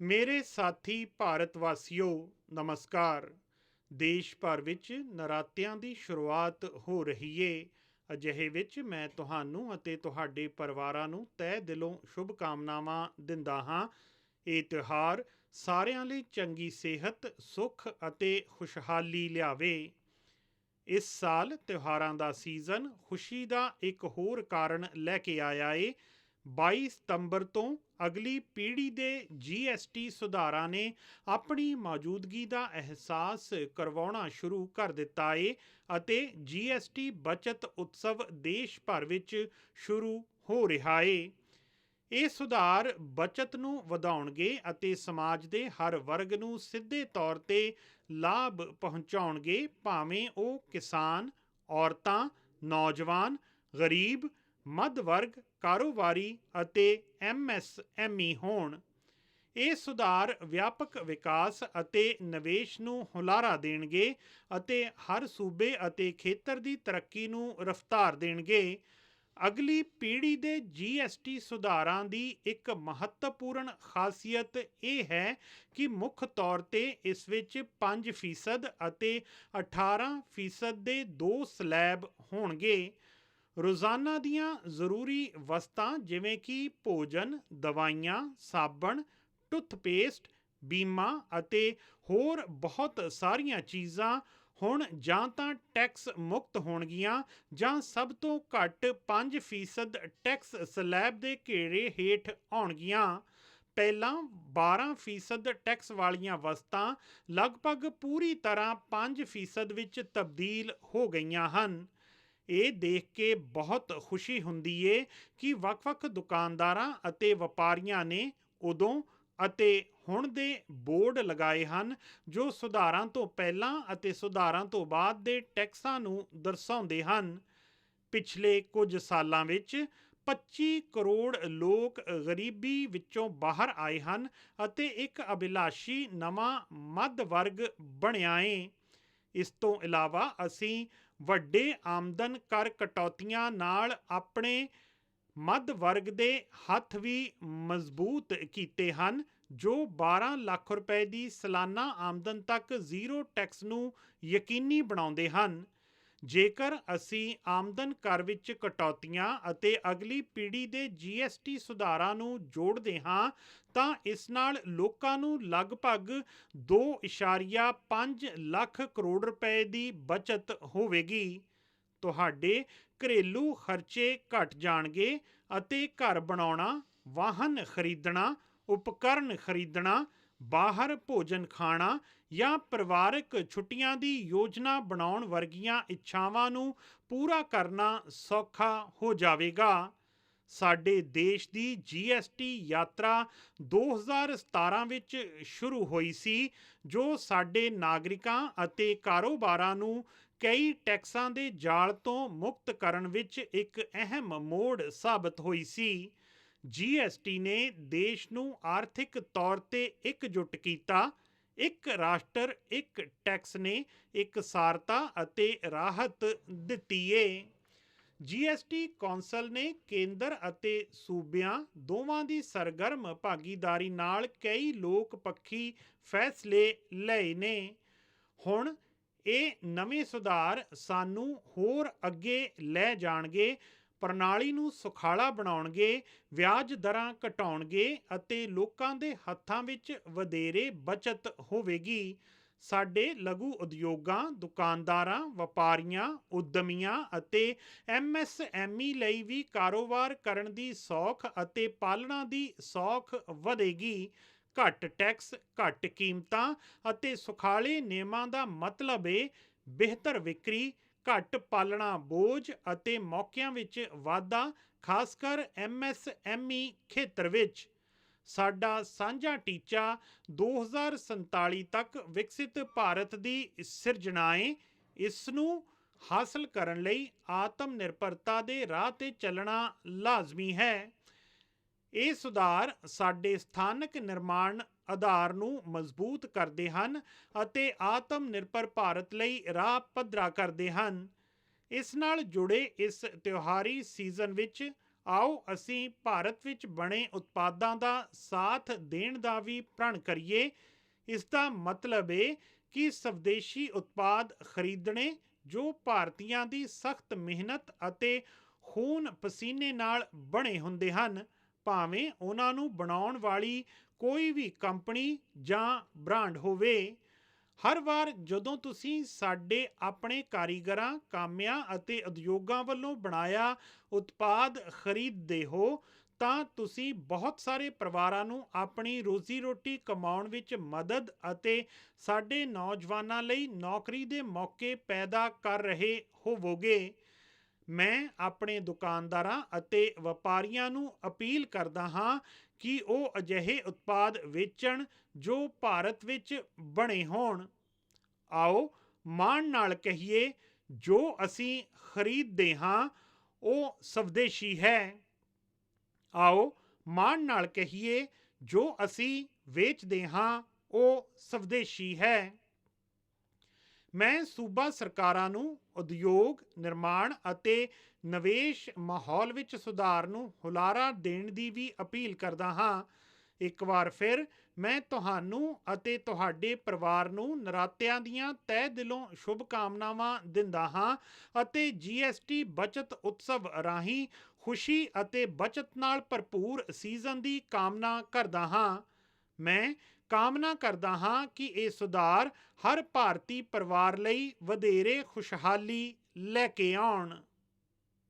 ਮੇਰੇ ਸਾਥੀ ਭਾਰਤ ਵਾਸੀਓ, ਨਮਸਕਾਰ। ਦੇਸ਼ ਭਰ ਵਿੱਚ ਨਰਾਤਿਆਂ ਦੀ ਸ਼ੁਰੂਆਤ ਹੋ ਰਹੀ ਏ। ਅਜਿਹੇ ਵਿੱਚ ਮੈਂ ਤੁਹਾਨੂੰ ਅਤੇ ਤੁਹਾਡੇ ਪਰਿਵਾਰਾਂ ਨੂੰ ਤਹਿ ਦਿਲੋਂ ਸ਼ੁਭ ਕਾਮਨਾਵਾਂ ਦਿੰਦਾ ਹਾਂ। ਇਹ ਤਿਉਹਾਰ ਸਾਰਿਆਂ ਲਈ ਚੰਗੀ ਸਿਹਤ, ਸੁੱਖ ਅਤੇ ਖੁਸ਼ਹਾਲੀ ਲਿਆਵੇ। ਇਸ ਸਾਲ ਤਿਉਹਾਰਾਂ ਦਾ ਸੀਜ਼ਨ ਖੁਸ਼ੀ ਦਾ ਇੱਕ ਹੋਰ ਕਾਰਨ ਲੈ ਕੇ ਆਇਆ ਏ। 22 ਸਤੰਬਰ ਤੋਂ ਅਗਲੀ ਪੀੜ੍ਹੀ ਦੇ ਜੀਐਸਟੀ ਸੁਧਾਰਾਂ ਨੇ ਆਪਣੀ ਮੌਜੂਦਗੀ ਦਾ ਅਹਿਸਾਸ ਕਰਵਾਉਣਾ ਸ਼ੁਰੂ ਕਰ ਦਿੱਤਾ ਏ ਅਤੇ ਜੀਐਸਟੀ ਬਚਤ ਉਤਸਵ ਦੇਸ਼ ਭਰ ਵਿੱਚ ਸ਼ੁਰੂ ਹੋ ਰਿਹਾ ਏ। ਇਹ ਸੁਧਾਰ ਬਚਤ ਨੂੰ ਵਧਾਉਣਗੇ ਅਤੇ ਸਮਾਜ ਦੇ ਹਰ ਵਰਗ ਨੂੰ ਸਿੱਧੇ ਤੌਰ ਤੇ ਲਾਭ ਪਹੁੰਚਾਉਣਗੇ, ਭਾਵੇਂ ਉਹ ਕਿਸਾਨ, ਔਰਤਾਂ, ਨੌਜਵਾਨ, ਗਰੀਬ ਮੱਧ ਵਰਗ ਕਾਰੋਬਾਰੀ ਅਤੇ ਐਮਐਸਐਮਈ ਹੋਣ। ਇਹ ਸੁਧਾਰ ਵਿਆਪਕ ਵਿਕਾਸ ਅਤੇ ਨਿਵੇਸ਼ ਨੂੰ ਹੁਲਾਰਾ ਦੇਣਗੇ ਅਤੇ ਹਰ ਸੂਬੇ ਅਤੇ ਖੇਤਰ ਦੀ ਤਰੱਕੀ ਨੂੰ ਰਫ਼ਤਾਰ ਦੇਣਗੇ। ਅਗਲੀ ਪੀੜ੍ਹੀ ਦੇ ਜੀਐਸਟੀ ਸੁਧਾਰਾਂ ਦੀ ਇੱਕ ਮਹੱਤਵਪੂਰਨ ਖਾਸੀਅਤ ਇਹ ਹੈ ਕਿ ਮੁੱਖ ਤੌਰ ਤੇ ਇਸ ਵਿੱਚ 5% ਅਤੇ 18% ਦੇ ਦੋ ਸਲੈਬ ਹੋਣਗੇ। ਰੋਜ਼ਾਨਾ ਦੀਆਂ ਜ਼ਰੂਰੀ ਵਸਤਾਂ ਜਿਵੇਂ ਕਿ ਭੋਜਨ, ਦਵਾਈਆਂ, ਸਾਬਣ ਟੁੱਥਪੇਸਟ ਬੀਮਾ ਅਤੇ ਹੋਰ ਬਹੁਤ ਸਾਰੀਆਂ ਚੀਜ਼ਾਂ ਹੁਣ ਜਾਂ ਤਾਂ ਟੈਕਸ ਮੁਕਤ ਹੋਣਗੀਆਂ ਜਾਂ ਸਭ ਤੋਂ ਘੱਟ 5% ਟੈਕਸ ਸਲੈਬ ਦੇ ਘੇਰੇ ਹੇਠ ਆਉਣਗੀਆਂ। ਪਹਿਲਾਂ 12% ਟੈਕਸ ਵਾਲੀਆਂ ਵਸਤਾਂ ਲਗਭਗ ਪੂਰੀ ਤਰ੍ਹਾਂ 5% ਵਿੱਚ ਤਬਦੀਲ ਹੋ ਗਈਆਂ ਹਨ। ਇਹ ਦੇਖ ਕੇ ਬਹੁਤ ਖੁਸ਼ੀ ਹੁੰਦੀ ਏ ਕਿ ਵੱਖ-ਵੱਖ ਦੁਕਾਨਦਾਰਾਂ ਅਤੇ ਵਪਾਰੀਆਂ ਨੇ ਉਦੋਂ ਅਤੇ ਹੁਣ ਦੇ ਬੋਰਡ ਲਗਾਏ ਹਨ, ਜੋ ਸੁਧਾਰਾਂ ਤੋਂ ਪਹਿਲਾਂ ਅਤੇ ਸੁਧਾਰਾਂ ਤੋਂ ਬਾਅਦ ਦੇ ਟੈਕਸਾਂ ਨੂੰ ਦਰਸਾਉਂਦੇ ਹਨ। ਪਿਛਲੇ ਕੁਝ ਸਾਲਾਂ ਵਿੱਚ 25 ਕਰੋੜ ਲੋਕ ਗਰੀਬੀ ਵਿੱਚੋਂ ਬਾਹਰ ਆਏ ਹਨ ਅਤੇ ਇੱਕ ਅਭਿਲਾਸ਼ੀ ਨਵਾਂ ਮੱਧ ਵਰਗ ਬਣਿਆ ਏ। ਇਸ ਤੋਂ ਇਲਾਵਾ ਅਸੀਂ ਵੱਡੇ ਆਮਦਨ ਕਰ ਕਟੌਤੀਆਂ ਨਾਲ ਆਪਣੇ ਮੱਧ ਵਰਗ ਦੇ ਹੱਥ ਵੀ ਮਜ਼ਬੂਤ ਕੀਤੇ ਹਨ, ਜੋ 12 ਲੱਖ ਰੁਪਏ ਦੀ ਸਾਲਾਨਾ ਆਮਦਨ ਤੱਕ ਜ਼ੀਰੋ ਟੈਕਸ ਨੂੰ ਯਕੀਨੀ ਬਣਾਉਂਦੇ ਹਨ। ਜੇਕਰ ਅਸੀਂ ਆਮਦਨ ਕਰ ਵਿੱਚ ਕਟੌਤੀਆਂ ਅਤੇ ਅਗਲੀ ਪੀੜ੍ਹੀ ਦੇ ਜੀਐਸਟੀ ਸੁਧਾਰਾਂ ਨੂੰ ਜੋੜਦੇ ਹਾਂ, ਤਾਂ ਇਸ ਨਾਲ ਲੋਕਾਂ ਨੂੰ ਲਗਭਗ 2.5 ਲੱਖ ਕਰੋੜ ਰੁਪਏ ਦੀ ਬਚਤ ਹੋਵੇਗੀ। ਤੁਹਾਡੇ ਘਰੇਲੂ ਖਰਚੇ ਘਟ ਜਾਣਗੇ ਅਤੇ ਘਰ ਬਣਾਉਣਾ, ਵਾਹਨ ਖਰੀਦਣਾ, ਉਪਕਰਨ ਖਰੀਦਣਾ ਬਾਹਰ ਭੋਜਨ ਖਾਣਾ ਜਾਂ ਪਰਿਵਾਰਕ ਛੁੱਟੀਆਂ ਦੀ ਯੋਜਨਾ ਬਣਾਉਣ ਵਰਗੀਆਂ ਇੱਛਾਵਾਂ ਨੂੰ ਪੂਰਾ ਕਰਨਾ ਸੌਖਾ ਹੋ ਜਾਵੇਗਾ। ਸਾਡੇ ਦੇਸ਼ ਦੀ ਜੀਐਸਟੀ ਯਾਤਰਾ 2017 ਵਿੱਚ ਸ਼ੁਰੂ ਹੋਈ ਸੀ, ਜੋ ਸਾਡੇ ਨਾਗਰਿਕਾਂ ਅਤੇ ਕਾਰੋਬਾਰਾਂ ਨੂੰ ਕਈ ਟੈਕਸਾਂ ਦੇ ਜਾਲ ਤੋਂ ਮੁਕਤ ਕਰਨ ਵਿੱਚ ਇੱਕ ਅਹਿਮ ਮੋੜ ਸਾਬਤ ਹੋਈ ਸੀ। ਜੀਐਸਟੀ ਨੇ ਦੇਸ਼ ਨੂੰ ਆਰਥਿਕ ਤੌਰ ਤੇ ਇਕਜੁੱਟ ਕੀਤਾ। ਇੱਕ ਰਾਸ਼ਟਰ, ਇੱਕ ਟੈਕਸ ਨੇ ਇੱਕ ਸਾਰਤਾ ਅਤੇ ਰਾਹਤ ਦਿੱਤੀ ਏ। ਜੀਐਸਟੀ ਕੌਂਸਲ ਨੇ ਕੇਂਦਰ ਅਤੇ ਸੂਬਿਆਂ ਦੋਵਾਂ ਦੀ ਸਰਗਰਮ ਭਾਗੀਦਾਰੀ ਨਾਲ ਕਈ ਲੋਕ ਪੱਖੀ ਫੈਸਲੇ ਲਏ ਨੇ। ਹੁਣ ਇਹ ਨਵੇਂ ਸੁਧਾਰ ਸਾਨੂੰ ਹੋਰ ਅੱਗੇ ਲੈ ਜਾਣਗੇ ਪ੍ਰਣਾਲੀ ਨੂੰ ਸੁਖਾਲਾ ਬਣਾਉਣਗੇ, ਵਿਆਜ ਦਰਾਂ ਘਟਾਉਣਗੇ ਅਤੇ ਲੋਕਾਂ ਦੇ ਹੱਥਾਂ ਵਿੱਚ ਵਧੇਰੇ ਬਚਤ ਹੋਵੇਗੀ। ਸਾਡੇ ਲਘੂ ਉਦਯੋਗਾਂ, ਦੁਕਾਨਦਾਰਾਂ, ਵਪਾਰੀਆਂ, ਉਦਮੀਆਂ ਅਤੇ ਐਮਐਸਐਮਈ ਲਈ ਵੀ ਕਾਰੋਬਾਰ ਕਰਨ ਦੀ ਸੌਖ ਅਤੇ ਪਾਲਣਾ ਦੀ ਸੌਖ ਵਧੇਗੀ। ਘੱਟ ਟੈਕਸ, ਘੱਟ ਕੀਮਤਾਂ ਅਤੇ ਸੁਖਾਲੇ ਨਿਯਮਾਂ ਦਾ ਮਤਲਬ ਏ ਬਿਹਤਰ ਵਿਕਰੀ ਘੱਟ ਪਾਲਣਾ, ਬੋਝ ਅਤੇ ਮੌਕਿਆਂ ਵਿੱਚ ਵਾਧਾ, ਖਾਸ ਕਰ ਐਮਐਸਐਮਈ ਖੇਤਰ ਵਿੱਚ। ਸਾਡਾ ਸਾਂਝਾ ਟੀਚਾ 2047 ਤੱਕ ਵਿਕਸਿਤ ਭਾਰਤ ਦੀ ਸਿਰਜਣਾ ਹੈ ਇਸ ਨੂੰ ਹਾਸਲ ਕਰਨ ਲਈ ਆਤਮ ਨਿਰਭਰਤਾ ਦੇ ਰਾਹ ਤੇ ਚੱਲਣਾ ਲਾਜ਼ਮੀ ਹੈ। ਇਹ ਸੁਧਾਰ ਸਾਡੇ ਸਥਾਨਕ ਨਿਰਮਾਣ ਆਧਾਰ ਨੂੰ ਮਜ਼ਬੂਤ ਕਰਦੇ ਹਨ ਅਤੇ ਆਤਮ ਨਿਰਭਰ ਭਾਰਤ ਲਈ ਰਾਹ ਪੱਧਰਾ ਕਰਦੇ ਹਨ। ਇਸ ਨਾਲ ਜੁੜੇ ਇਸ ਤਿਉਹਾਰੀ ਸੀਜ਼ਨ ਵਿੱਚ ਆਓ ਅਸੀਂ ਭਾਰਤ ਵਿੱਚ ਬਣੇ ਉਤਪਾਦਾਂ ਦਾ ਸਾਥ ਦੇਣ ਦਾ ਵੀ ਪ੍ਰਣ ਕਰੀਏ। ਇਸ ਦਾ ਮਤਲਬ ਹੈ ਕਿ ਸਵਦੇਸ਼ੀ ਉਤਪਾਦ ਖਰੀਦਣੇ, ਜੋ ਭਾਰਤੀਆਂ ਦੀ ਸਖਤ ਮਿਹਨਤ ਅਤੇ ਖੂਨ ਪਸੀਨੇ ਨਾਲ ਬਣੇ ਹੁੰਦੇ ਹਨ, ਭਾਵੇਂ ਉਹਨਾਂ ਨੂੰ ਬਣਾਉਣ ਵਾਲੀ ਕੋਈ ਵੀ ਕੰਪਨੀ ਜਾਂ ਬ੍ਰਾਂਡ ਹੋਵੇ, ਹਰ ਵਾਰ ਜਦੋਂ ਤੁਸੀਂ ਸਾਡੇ ਆਪਣੇ ਕਾਰੀਗਰਾਂ, ਕਾਮਿਆਂ ਅਤੇ ਉਦਯੋਗਾਂ ਵੱਲੋਂ ਬਣਾਇਆ ਉਤਪਾਦ ਖਰੀਦਦੇ ਹੋ, ਤਾਂ ਤੁਸੀਂ ਬਹੁਤ ਸਾਰੇ ਪਰਿਵਾਰਾਂ ਨੂੰ ਆਪਣੀ ਰੋਜ਼ੀ ਰੋਟੀ ਕਮਾਉਣ ਵਿੱਚ ਮਦਦ ਅਤੇ ਸਾਡੇ ਨੌਜਵਾਨਾਂ ਲਈ ਨੌਕਰੀ ਦੇ ਮੌਕੇ ਪੈਦਾ ਕਰ ਰਹੇ ਹੋਵੋਗੇ। ਮੈਂ ਆਪਣੇ ਦੁਕਾਨਦਾਰਾਂ ਅਤੇ ਵਪਾਰੀਆਂ ਨੂੰ ਅਪੀਲ ਕਰਦਾ ਹਾਂ ਕਿ ਉਹ ਅਜਿਹੇ ਉਤਪਾਦ ਵੇਚਣ ਜੋ ਭਾਰਤ ਵਿੱਚ ਬਣੇ ਹੋਣ। ਆਓ ਮਾਣ ਨਾਲ ਕਹੀਏ, ਜੋ ਅਸੀਂ ਖਰੀਦਦੇ ਹਾਂ, ਉਹ ਸਵਦੇਸ਼ੀ ਹੈ। ਆਓ ਮਾਣ ਨਾਲ ਕਹੀਏ, ਜੋ ਅਸੀਂ ਵੇਚਦੇ ਹਾਂ, ਉਹ ਸਵਦੇਸ਼ੀ ਹੈ। ਮੈਂ ਸੂਬਾ ਸਰਕਾਰਾਂ ਨੂੰ ਉਦਯੋਗ, ਨਿਰਮਾਣ ਅਤੇ ਨਿਵੇਸ਼ ਮਾਹੌਲ ਵਿੱਚ ਸੁਧਾਰ ਨੂੰ ਹੁਲਾਰਾ ਦੇਣ ਦੀ ਵੀ ਅਪੀਲ ਕਰਦਾ ਹਾਂ। ਇੱਕ ਵਾਰ ਫਿਰ ਮੈਂ ਤੁਹਾਨੂੰ ਅਤੇ ਤੁਹਾਡੇ ਪਰਿਵਾਰ ਨੂੰ ਨਰਾਤਿਆਂ ਦੀਆਂ ਤਹਿ ਦਿਲੋਂ ਸ਼ੁਭ ਕਾਮਨਾਵਾਂ ਦਿੰਦਾ ਹਾਂ ਅਤੇ ਜੀਐਸਟੀ ਬਚਤ ਉਤਸਵ ਰਾਹੀਂ ਖੁਸ਼ੀ ਅਤੇ ਬਚਤ ਨਾਲ ਭਰਪੂਰ ਸੀਜ਼ਨ ਦੀ ਕਾਮਨਾ ਕਰਦਾ ਹਾਂ। ਮੈਂ ਕਾਮਨਾ ਕਰਦਾ ਹਾਂ ਕਿ ਇਹ ਸੁਧਾਰ ਹਰ ਭਾਰਤੀ ਪਰਿਵਾਰ ਲਈ ਵਧੇਰੇ ਖੁਸ਼ਹਾਲੀ ਲੈ ਕੇ ਆਉਣ।